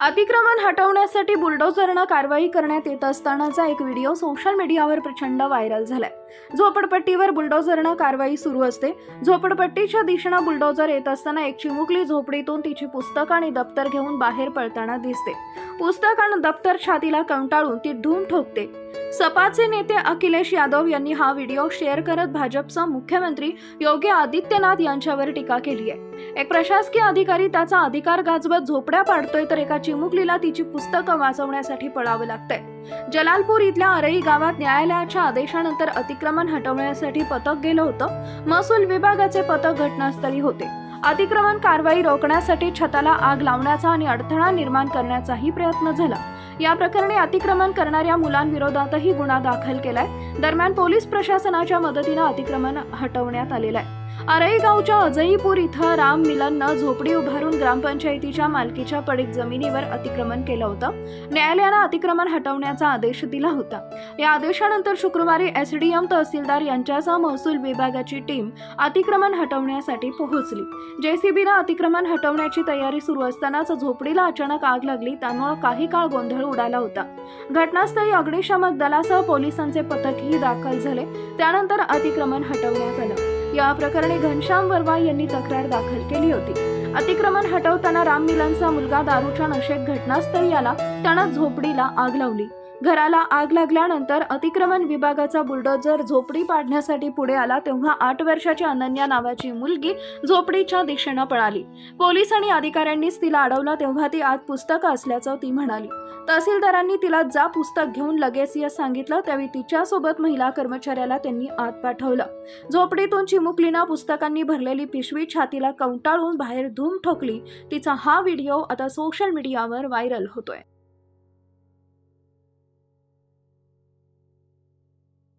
अतिक्रमण हटवण्यासाठी बुलडोझरनं कारवाई करण्यात येत असतानाचा एक व्हिडिओ सोशल मीडियावर प्रचंड व्हायरल झालाय. झोपडपट्टीवर बुलडोझरनं कारवाई सुरू असते. झोपडपट्टीच्या दिशेनं बुलडोझर येत असताना एक चिमुकली झोपडीतून तिची पुस्तकं आणि दप्तर घेऊन बाहेर पडताना दिसते. पुस्तक आणि दप्तर छातीला कंटाळून ती धूम ठोकते. सपाचे नेते अखिलेश यादव यांनी हा व्हिडिओ शेअर करत भाजपचा मुख्यमंत्री योगी आदित्यनाथ यांच्यावर टीका केली आहे. एक प्रशासकीय अधिकारी त्याचा अधिकार गाजवत झोपड्या पाडतोय तर एका चिमुकलीला तिची पुस्तकं वाचवण्यासाठी पळावं लागतंय. जलालपूर इथल्या अरई गावात न्यायालयाच्या आदेशानंतर अतिक्रमण हटवण्यासाठी पथक गेलं होतं. महसूल विभागाचे पथक घटनास्थळी होते. अतिक्रमण कारवाई रोखण्यासाठी छताला आग लावण्याचा आणि अडथळा निर्माण करण्याचाही प्रयत्न झाला. या प्रकरणी अतिक्रमण करणाऱ्या मुलांविरोधातही गुन्हा दाखल केलाय. दरम्यान पोलीस प्रशासनाच्या मदतीनं अतिक्रमण हटवण्यात आलेलं आहे. अरेगावच्या अजईपूर इथं राम मिलननं झोपडी उभारून ग्रामपंचायतीच्या मालकीच्या पडीक जमिनीवर अतिक्रमण केलं होतं. न्यायालयानं अतिक्रमण हटवण्याचा आदेश दिला होता. या आदेशानंतर शुक्रवारी एस डी एम तहसीलदार यांच्यासह महसूल विभागाची टीम अतिक्रमण हटवण्यासाठी पोहोचली. जेसीबीनं अतिक्रमण हटवण्याची तयारी सुरू असतानाच झोपडीला अचानक आग लागली त्यामुळे काही काळ गोंधळ उडाला होता. घटनास्थळी अग्निशामक दलासह पोलिसांचे पथकही दाखल झाले. त्यानंतर अतिक्रमण हटवण्यात आलं. या प्रकरणी घनश्याम वर्मा यांनी तक्रार दाखल केली होती. अतिक्रमण हटवताना राम मुलगा दारूच्या नशेत घटनास्थळी आला. त्यानं झोपडीला आग लावली. घराला आग लागल्यानंतर अतिक्रमण विभागाचा बुलडोजर झोपडी पाडण्यासाठी पुढे आला तेव्हा आठ वर्षाची अनन्या नावाची मुलगी झोपडीच्या दिशेनं पळाली. पोलीस आणि अधिकाऱ्यांनीच तिला अडवलं तेव्हा ती आत पुस्तकं असल्याचं ती म्हणाली. तहसीलदारांनी तिला जा पुस्तक घेऊन लगेच या सांगितलं त्यावेळी तिच्यासोबत महिला कर्मचाऱ्याला त्यांनी आत पाठवलं. झोपडीतून चिमुकलीना पुस्तकांनी भरलेली पिशवी छातीला कंटाळून बाहेर धूम ठोकली. तिचा हा व्हिडिओ आता सोशल मीडियावर व्हायरल होतोय.